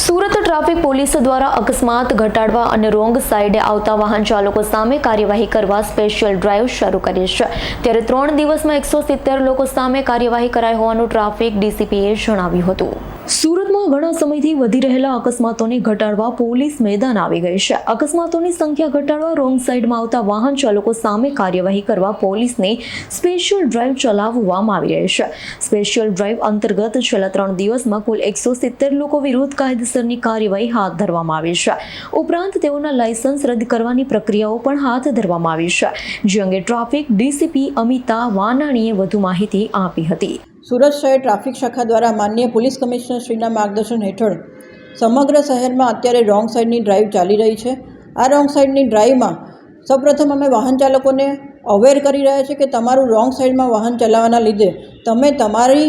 Surat traffic police દ્વારા અકસ્માત ઘટાડવા અને રોંગ સાઈડે આવતા વાહન ચાલકો સામે કાર્યવાહી કરવા સ્પેશિયલ ડ્રાઈવ શરૂ કરી છે. ત્યારે ત્રણ દિવસમાં એકસો લોકો સામે કાર્યવાહી કરાઈ હોવાનું ટ્રાફિક ડીસીપીએ જણાવ્યું હતું. સુરતમાં ઘણા સમયથી વધી રહેલા અકસ્માતોને ઘટાડવા પોલીસ મેદાન આવી ગઈ છે. અકસ્માતોની સંખ્યા ઘટાડવા રોંગ સાઈડમાં આવતા વાહન ચાલકો સામે કાર્યવાહી કરવા પોલીસને સ્પેશિયલ ડ્રાઈવ ચલાવવામાં આવી રહી છે. સ્પેશિયલ ડ્રાઈવ અંતર્ગત છેલ્લા ત્રણ દિવસમાં કુલ એકસો સિત્તેર લોકો વિરુદ્ધ કાયદેસરની કાર્યવાહી હાથ ધરવામાં આવી છે. ઉપરાંત તેઓના લાયસન્સ રદ કરવાની પ્રક્રિયાઓ પણ હાથ ધરવામાં આવી છે. જે અંગે ટ્રાફિક ડીસીપી અમિતા વાનાણીએ વધુ માહિતી આપી હતી. સુરત શહેર ટ્રાફિક શાખા દ્વારા માન્ય પોલીસ કમિશનર શ્રીના માર્ગદર્શન હેઠળ સમગ્ર શહેરમાં અત્યારે રોંગ સાઈડની ડ્રાઈવ ચાલી રહી છે. આ રોંગ સાઈડની ડ્રાઈવમાં સૌપ્રથમ અમે વાહન ચાલકોને અવેર કરી રહ્યા છીએ કે તમારું રોંગ સાઈડમાં વાહન ચલાવવાના લીધે તમે તમારી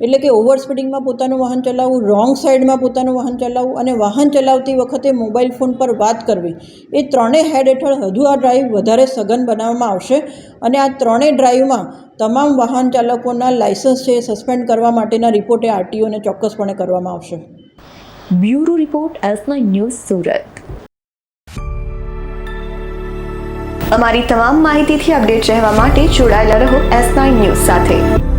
એટલે કે ઓવર સ્પીડિંગમાં પોતાનું વાહન ચલાવવું રોંગ સાઈડમાં પોતાનું વાહન ચલાવવું અને વાહન ચલાવતી વખતે મોબાઈલ ફોન પર વાત કરવી એ ત્રણેય હેડ હેઠળ હજુ આ ડ્રાઈવ વધારે સઘન બનાવવામાં આવશે અને આ ત્રણેય ડ્રાઈવમાં તમામ વાહન ચાલકોના લાયસન્સ છે એ સસ્પેન્ડ કરવા માટેના રિપોર્ટે આરટીઓને ચોક્કસપણે કરવામાં આવશે. Bureau report S news Surat. અમારી તમામ માહિતીથી અપડેટ રહેવા માટે જોડાયેલા રહો એસ ન્યૂઝ સાથે.